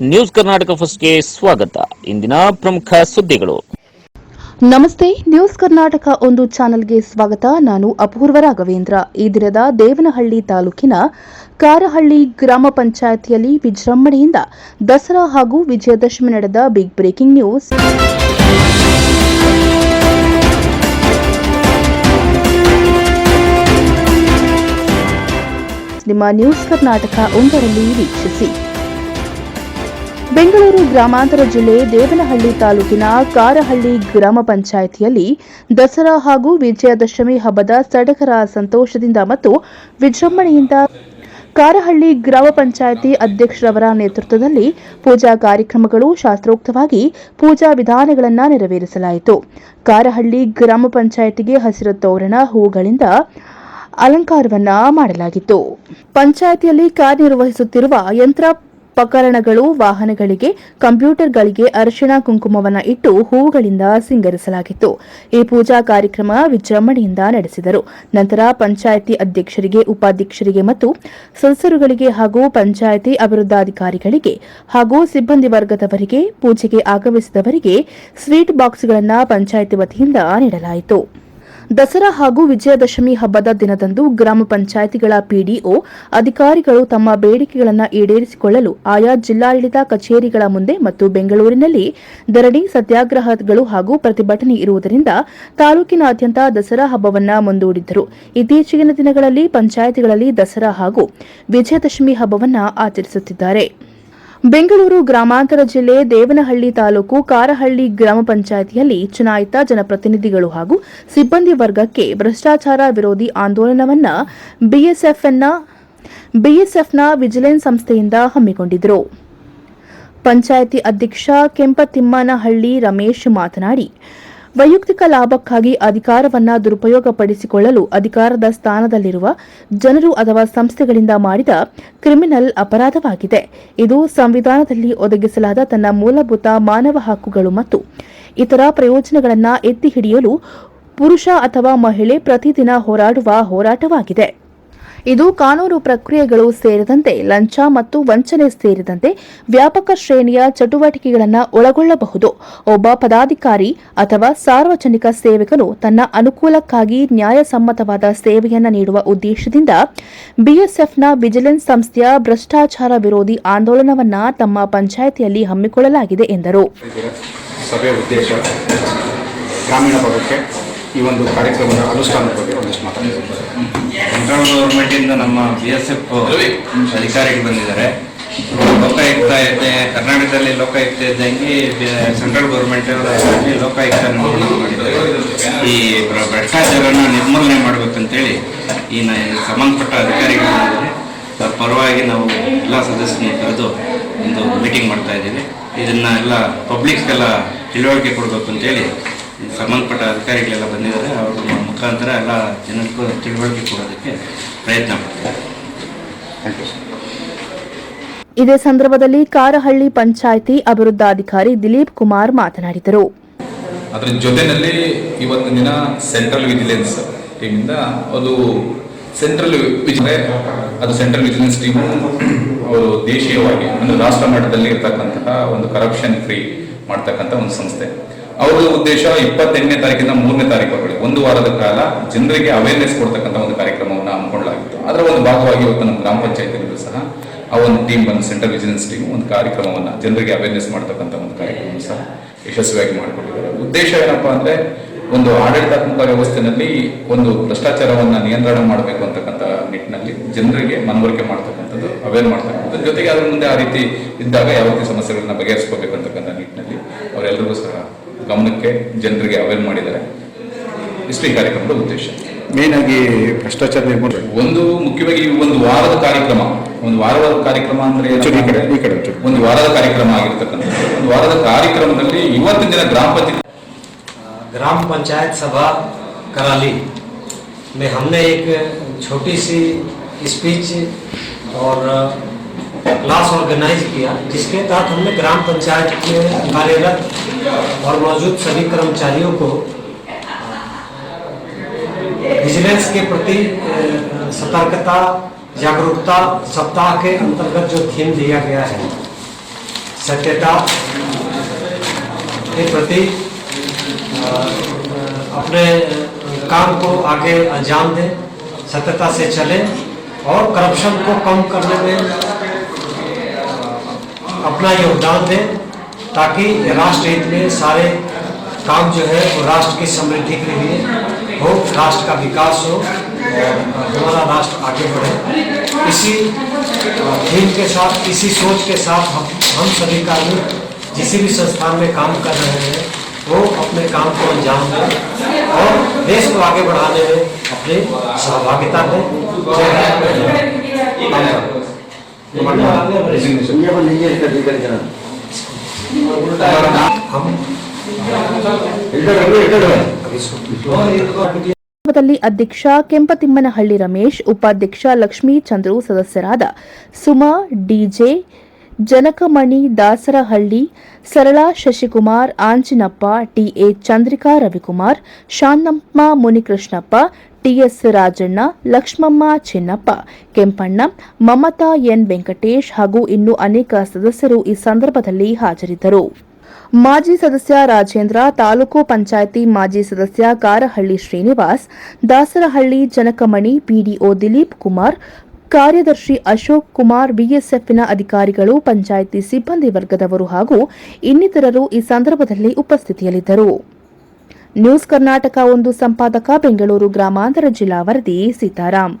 News Karnataka ಫಸ್ಟ್ಗೆ ಸ್ವಾಗತ. ಇಂದಿನ ಪ್ರಮುಖ ಸುದ್ದಿಗಳು. ನಮಸ್ತೆ, ನ್ಯೂಸ್ ಕರ್ನಾಟಕ ಒಂದು ಚಾನೆಲ್ಗೆ ಸ್ವಾಗತ. ನಾನು ಅಪೂರ್ವ ರಾಘವೇಂದ್ರ. ಈ ದಿನದ ದೇವನಹಳ್ಳಿ ತಾಲೂಕಿನ ಕಾರಹಳ್ಳಿ ಗ್ರಾಮ ಪಂಚಾಯತಿಯಲ್ಲಿ ವಿಜೃಂಭಣೆಯಿಂದ ದಸರಾ ಹಾಗೂ ವಿಜಯದಶಮಿ ನಡೆದ ಬಿಗ್ ಬ್ರೇಕಿಂಗ್ ನ್ಯೂಸ್. ನಿಮ್ಮ ನ್ಯೂಸ್ ಕರ್ನಾಟಕ ಒಂದರಲ್ಲಿ ವೀಕ್ಷಿಸಿ. ಬೆಂಗಳೂರು ಗ್ರಾಮಾಂತರ ಜಿಲ್ಲೆ ದೇವನಹಳ್ಳಿ ತಾಲೂಕಿನ ಕಾರಹಳ್ಳಿ ಗ್ರಾಮ ಪಂಚಾಯಿತಿಯಲ್ಲಿ ದಸರಾ ಹಾಗೂ ವಿಜಯದಶಮಿ ಹಬ್ಬದ ಸಡಗರ ಸಂತೋಷದಿಂದ ಮತ್ತು ವಿಜೃಂಭಣೆಯಿಂದ ಕಾರಹಳ್ಳಿ ಗ್ರಾಮ ಪಂಚಾಯಿತಿ ಅಧ್ಯಕ್ಷರವರ ನೇತೃತ್ವದಲ್ಲಿ ಪೂಜಾ ಕಾರ್ಯಕ್ರಮಗಳು ಶಾಸ್ತ್ರೋಕ್ತವಾಗಿ ಪೂಜಾ ವಿಧಾನಗಳನ್ನು ನೆರವೇರಿಸಲಾಯಿತು. ಕಾರಹಳ್ಳಿ ಗ್ರಾಮ ಪಂಚಾಯಿತಿಗೆ ಹಸಿರು ತೋರಣ ಹೂಗಳಿಂದ ಅಲಂಕಾರವನ್ನ ಮಾಡಲಾಗಿತ್ತು. ಪಂಚಾಯಿತಿಯಲ್ಲಿ ಕಾರ್ಯನಿರ್ವಹಿಸುತ್ತಿರುವ ಯಂತ್ರೋಪಕರಣಗಳು ವಾಹನಗಳಿಗೆ, ಕಂಪ್ಯೂಟರ್ಗಳಿಗೆ ಅರಿಶಿಣ ಕುಂಕುಮವನ್ನು ಇಟ್ಟು ಹೂವುಗಳಿಂದ ಸಿಂಗರಿಸಲಾಗಿತ್ತು. ಈ ಪೂಜಾ ಕಾರ್ಯಕ್ರಮ ವಿಜೃಂಭಣೆಯಿಂದ ನಡೆಸಿದರು. ನಂತರ ಪಂಚಾಯಿತಿ ಅಧ್ಯಕ್ಷರಿಗೆ, ಉಪಾಧ್ಯಕ್ಷರಿಗೆ ಮತ್ತು ಸದಸ್ಯರುಗಳಿಗೆ ಹಾಗೂ ಪಂಚಾಯಿತಿ ಅಭಿವೃದ್ಧಾಧಿಕಾರಿಗಳಿಗೆ ಹಾಗೂ ಸಿಬ್ಬಂದಿ ವರ್ಗದವರಿಗೆ, ಪೂಜೆಗೆ ಆಗಮಿಸಿದವರಿಗೆ ಸ್ವೀಟ್ ಬಾಕ್ಸ್ಗಳನ್ನು ಪಂಚಾಯಿತಿ ವತಿಯಿಂದ ನೀಡಲಾಯಿತು. ದಸರಾ ಹಾಗೂ ವಿಜಯದಶಮಿ ಹಬ್ಬದ ದಿನದಂದು ಗ್ರಾಮ ಪಂಚಾಯಿತಿಗಳ ಪಿಡಿಒ ಅಧಿಕಾರಿಗಳು ತಮ್ಮ ಬೇಡಿಕೆಗಳನ್ನು ಈಡೇರಿಸಿಕೊಳ್ಳಲು ಆಯಾ ಜಿಲ್ಲಾಡಳಿತ ಕಚೇರಿಗಳ ಮುಂದೆ ಮತ್ತು ಬೆಂಗಳೂರಿನಲ್ಲಿ ಧರಣಿ, ಸತ್ಯಾಗ್ರಹಗಳು ಹಾಗೂ ಪ್ರತಿಭಟನೆ ಇರುವುದರಿಂದ ತಾಲೂಕಿನಾದ್ಯಂತ ದಸರಾ ಹಬ್ಬವನ್ನು ಮುಂದೂಡಿದ್ದರು. ಇತ್ತೀಚಿನ ದಿನಗಳಲ್ಲಿ ಪಂಚಾಯಿತಿಗಳಲ್ಲಿ ದಸರಾ ಹಾಗೂ ವಿಜಯದಶಮಿ ಹಬ್ಬವನ್ನು ಆಚರಿಸುತ್ತಿದ್ದಾರೆ. ಬೆಂಗಳೂರು ಗ್ರಾಮಾಂತರ ಜಿಲ್ಲೆ ದೇವನಹಳ್ಳಿ ತಾಲೂಕು ಕಾರಹಳ್ಳಿ ಗ್ರಾಮ ಪಂಚಾಯಿತಿಯಲ್ಲಿ ಚುನಾಯಿತ ಜನಪ್ರತಿನಿಧಿಗಳು ಹಾಗೂ ಸಿಬ್ಬಂದಿ ವರ್ಗಕ್ಕೆ ಭ್ರಷ್ಟಾಚಾರ ವಿರೋಧಿ ಆಂದೋಲನವನ್ನು ಬಿಎಸ್ಎಫ್ನ ಬಿಎಸ್ಎಫ್ನ ವಿಜಿಲೆನ್ಸ್ ಸಂಸ್ಥೆಯಿಂದ ಹಮ್ಮಿಕೊಂಡಿದ್ದರು ಪಂಚಾಯಿತಿ ಅಧ್ಯಕ್ಷ ಕೆಂಪತಿಮ್ಮನಹಳ್ಳಿ ರಮೇಶ್ ಮಾತನಾಡಿ ವೈಯಕ್ತಿಕ ಲಾಭಕ್ಕಾಗಿ ಅಧಿಕಾರವನ್ನು ದುರುಪಯೋಗಪಡಿಸಿಕೊಳ್ಳಲು ಅಧಿಕಾರದ ಸ್ಥಾನದಲ್ಲಿರುವ ಜನರು ಅಥವಾ ಸಂಸ್ಥೆಗಳಿಂದ ಮಾಡಿದ ಕ್ರಿಮಿನಲ್ ಅಪರಾಧವಾಗಿದೆ. ಇದು ಸಂವಿಧಾನದಲ್ಲಿ ಒದಗಿಸಲಾದ ತನ್ನ ಮೂಲಭೂತ ಮಾನವ ಹಕ್ಕುಗಳು ಮತ್ತು ಇತರ ಪ್ರಯೋಜನಗಳನ್ನು ಎತ್ತಿ ಹಿಡಿಯಲು ಪುರುಷ ಅಥವಾ ಮಹಿಳೆ ಪ್ರತಿದಿನ ಹೋರಾಡುವ ಹೋರಾಟವಾಗಿದೆ. ಇದು ಕಾನೂನು ಪ್ರಕ್ರಿಯೆಗಳು ಸೇರಿದಂತೆ ಲಂಚ ಮತ್ತು ವಂಚನೆ ಸೇರಿದಂತೆ ವ್ಯಾಪಕ ಶ್ರೇಣಿಯ ಚಟುವಟಿಕೆಗಳನ್ನು ಒಳಗೊಳ್ಳಬಹುದು. ಒಬ್ಬ ಪದಾಧಿಕಾರಿ ಅಥವಾ ಸಾರ್ವಜನಿಕ ಸೇವಕನು ತನ್ನ ಅನುಕೂಲಕ್ಕಾಗಿ ನ್ಯಾಯಸಮ್ಮತವಾದ ಸೇವೆಯನ್ನು ನೀಡುವ ಉದ್ದೇಶದಿಂದ ಬಿಎಸ್ಎಫ್ನ ವಿಜಿಲೆನ್ಸ್ ಸಂಸ್ಥೆಯ ಭ್ರಷ್ಟಾಚಾರ ವಿರೋಧಿ ಆಂದೋಲನವನ್ನ ತಮ್ಮ ಪಂಚಾಯಿತಿಯಲ್ಲಿ ಹಮ್ಮಿಕೊಳ್ಳಲಾಗಿದೆ ಎಂದರು. ಸಭೆಯ ಉದ್ದೇಶ ಗ್ರಾಮೀಣ ಭಾಗಕ್ಕೆ ಈ ಒಂದು ಕಾರ್ಯಕ್ರಮದ ಅನುಷ್ಠಾನದ ಬಗ್ಗೆ ಒಂದಿಷ್ಟು ಮಾತಾಡ್ತೀನಿ ಸೆಂಟ್ರಲ್ ಗೌರ್ಮೆಂಟಿಂದ ನಮ್ಮ ಬಿ ಎಸ್ ಎಫ್ ಅಧಿಕಾರಿಗಳು ಬಂದಿದ್ದಾರೆ. ಲೋಕಾಯುಕ್ತ ಇದೆ ಕರ್ನಾಟಕದಲ್ಲಿ ಲೋಕಾಯುಕ್ತ ಇದ್ದಂಗೆ ಸೆಂಟ್ರಲ್ ಗೌರ್ಮೆಂಟ್ ಲೋಕಾಯುಕ್ತ ಈ ಭ್ರ- ಭ್ರಷ್ಟಾಚಾರನ ನಿರ್ಮೂಲನೆ ಮಾಡಬೇಕಂತೇಳಿ ಈ ಸಂಬಂಧಪಟ್ಟ ಅಧಿಕಾರಿಗಳು ಪರವಾಗಿ ನಾವು ಎಲ್ಲ ಸದಸ್ಯರನ್ನು ಕರೆದು ಒಂದು ಮೀಟಿಂಗ್ ಮಾಡ್ತಾ ಇದ್ದೀವಿ. ಇದನ್ನ ಎಲ್ಲ ಪಬ್ಲಿಕ್ಗೆಲ್ಲ ತಿಳುವಳಿಕೆ ಕೊಡಬೇಕು ಅಂತೇಳಿ ಸಂಬಂಧಪಟ್ಟ ಅಧಿಕಾರಿಗಳೆಲ್ಲ ಬಂದಿದ್ದಾರೆ ಅವ್ರ ಮುಖಾಂತರ ಎಲ್ಲ ಜನಕ್ಕೂ ತಿಳುವಳಿಕೆ ಕೊಡೋದಕ್ಕೆ ಪ್ರಯತ್ನ ಮಾಡ್ತಾರೆ. ಇದೇ ಸಂದರ್ಭದಲ್ಲಿ ಕಾರಹಳ್ಳಿ ಪಂಚಾಯಿತಿ ಅಭಿವೃದ್ಧಾಧಿಕಾರಿ ದಿಲೀಪ್ ಕುಮಾರ್ ಮಾತನಾಡಿದರು. ಅದರ ಜೊತೆಯಲ್ಲಿ ಇವತ್ತು ದಿನ ಸೆಂಟ್ರಲ್ ವಿಜಿಲೆನ್ಸ್ ಟೀಮಿಂದ ಅದು ಸೆಂಟ್ರಲ್ ವಿಜಿಲೆನ್ಸ್ ಅದು ಸೆಂಟ್ರಲ್ ವಿಜಿಲೆನ್ಸ್ ಟೀಮು ಅವರು ದೇಶೀಯವಾಗಿ ಒಂದು ರಾಷ್ಟ್ರ ಮಟ್ಟದಲ್ಲಿ ಇರ್ತಕ್ಕಂತಹ ಒಂದು ಕರಪ್ಷನ್ ಫ್ರೀ ಮಾಡ್ತಕ್ಕಂಥ ಒಂದು ಸಂಸ್ಥೆ. ಅವರ ಉದ್ದೇಶ ಇಪ್ಪತ್ತೆಂಟನೇ ತಾರೀಕಿಂದ ಮೂರನೇ ತಾರೀಕು ಒಂದು ವಾರದ ಕಾಲ ಜನರಿಗೆ ಅವೇರ್ನೆಸ್ ಕೊಡ್ತಕ್ಕಂಥ ಒಂದು ಕಾರ್ಯಕ್ರಮವನ್ನು ಹಮ್ಮಿಕೊಳ್ಳಲಾಗಿತ್ತು. ಅದರ ಒಂದು ಭಾಗವಾಗಿ ಇವತ್ತು ನಮ್ಮ ಗ್ರಾಮ ಪಂಚಾಯತಿಗಳು ಸಹ ಆ ಒಂದು ಟೀಮ್ ಬಂದು ಸೆಂಟ್ರಲ್ ವಿಜಿಲೆನ್ಸ್ ಟೀಮ್ ಒಂದು ಕಾರ್ಯಕ್ರಮವನ್ನು ಜನರಿಗೆ ಅವೇರ್ನೆಸ್ ಮಾಡ್ತಕ್ಕಂಥ ಒಂದು ಕಾರ್ಯಕ್ರಮ ಸಹ ಯಶಸ್ವಿಯಾಗಿ ಮಾಡಿಕೊಂಡಿದ್ದಾರೆ. ಉದ್ದೇಶ ಏನಪ್ಪಾ ಅಂದ್ರೆ ಒಂದು ಆಡಳಿತಾತ್ಮಕ ವ್ಯವಸ್ಥೆಯಲ್ಲಿ ಒಂದು ಭ್ರಷ್ಟಾಚಾರವನ್ನು ನಿಯಂತ್ರಣ ಮಾಡಬೇಕು ಅಂತಕ್ಕಂಥ ನಿಟ್ಟಿನಲ್ಲಿ ಜನರಿಗೆ ಮನವರಿಕೆ ಮಾಡ್ತಕ್ಕಂಥದ್ದು ಅವೇರ್ ಮಾಡ್ತಕ್ಕಂಥದ್ದು. ಜೊತೆಗೆ ಅದ್ರ ಮುಂದೆ ಆ ರೀತಿ ಇದ್ದಾಗ ಯಾವ ರೀತಿ ಸಮಸ್ಯೆಗಳನ್ನ ಬಗೆಹರಿಸ್ಕೋಬೇಕು ಅಂತಕ್ಕಂಥ ನಿಟ್ಟಿನಲ್ಲಿ ಅವರೆಲ್ಲರಿಗೂ ಸಹ ಗಮನಕ್ಕೆ ಜನರಿಗೆ ಅವೇರ್ ಮಾಡಿದ್ದಾರೆ. ಇಷ್ಟು ಈ ಕಾರ್ಯಕ್ರಮದ ಉದ್ದೇಶ. ಮೇನ್ ಆಗಿ ಭ್ರಷ್ಟಾಚಾರ ನಿರ್ಮೂಲನೆ. ಒಂದು ಮುಖ್ಯವಾಗಿ ಒಂದು ವಾರದ ಕಾರ್ಯಕ್ರಮ ಒಂದು ವಾರದ ಕಾರ್ಯಕ್ರಮ ಅಂದ್ರೆ ಈ ಕಡೆ. ಒಂದು ವಾರದ ಕಾರ್ಯಕ್ರಮ ಆಗಿರ್ತಕ್ಕಂಥದ್ದು. ಒಂದು ವಾರದ ಕಾರ್ಯಕ್ರಮದಲ್ಲಿ ಇವತ್ತಿನ ದಿನ ಗ್ರಾಮ ಪಂಚಾಯತ್ ग्राम पंचायत सभा कराली में हमने एक छोटी सी स्पीच और क्लास ऑर्गेनाइज किया, जिसके तहत हमने ग्राम पंचायत में कार्यरत और मौजूद सभी कर्मचारियों को विजिलेंस के प्रति सतर्कता, जागरूकता सप्ताह के अंतर्गत जो थीम दिया गया है, सत्यता के प्रति अपने काम को आगे अंजाम दें, सत्यता से चलें और करप्शन को कम करने में अपना योगदान दें ताकि राष्ट्र हित में सारे काम जो है वो राष्ट्र की समृद्धि के लिए हो, राष्ट्र का विकास हो और हमारा राष्ट्र आगे बढ़े। इसी थीम के साथ, इसी सोच के साथ हम हम सभी कार्मिक जिस भी संस्थान में काम कर रहे हैं काम को अंजाम दें और देश को आगे बढ़ाने में अपनी सहभागिता दें जय हिंद। हम ಕಾರ್ಯಕ್ರಮದಲ್ಲಿ ಅಧ್ಯಕ್ಷ ಕೆಂಪತಿಮ್ಮನಹಳ್ಳಿ ರಮೇಶ್ ಉಪಾಧ್ಯಕ್ಷ ಲಕ್ಷ್ಮೀ ಚಂದ್ರು ಸದಸ್ಯರಾದ Suma DJ Janakamani Dasarahalli, Sarala Shashikumar, Anjinappa, T A Chandrika, Ravikumar Shanthamma Munikrishnappa, T S Rajanna, Lakshmamma, Chinnappa, Kempanna, Mamata N. Venkatesh ಹಾಗೂ ಇನ್ನು ಅನೇಕ ಸದಸ್ಯರು ಈ ಸಂದರ್ಭದಲ್ಲಿ ಹಾಜರಿದ್ದರು. ಮಾಜಿ ಸದಸ್ಯ ರಾಜೇಂದ್ರ, ತಾಲೂಕು ಪಂಚಾಯಿತಿ ಮಾಜಿ ಸದಸ್ಯ Karahalli Srinivas, Dasarahalli Janakamani P D O Dileep Kumar ಕಾರ್ಯದರ್ಶಿ ಅಶೋಕ್ ಕುಮಾರ್ ಬಿಎಸ್ಎಫ್ನ ಅಧಿಕಾರಿಗಳು, ಪಂಚಾಯಿತಿ ಸಿಬ್ಬಂದಿ ವರ್ಗದವರು ಹಾಗೂ ಇನ್ನಿತರರು ಈ ಸಂದರ್ಭದಲ್ಲಿ ಉಪಸ್ಥಿತಿಯಲ್ಲಿದ್ದರು. ನ್ಯೂಸ್ ಕರ್ನಾಟಕ ಒಂದು ಸಂಪಾದಕ, ಬೆಂಗಳೂರು ಗ್ರಾಮಾಂತರ ಜಿಲ್ಲಾ ವರದಿ ಸೀತಾರಾಮ್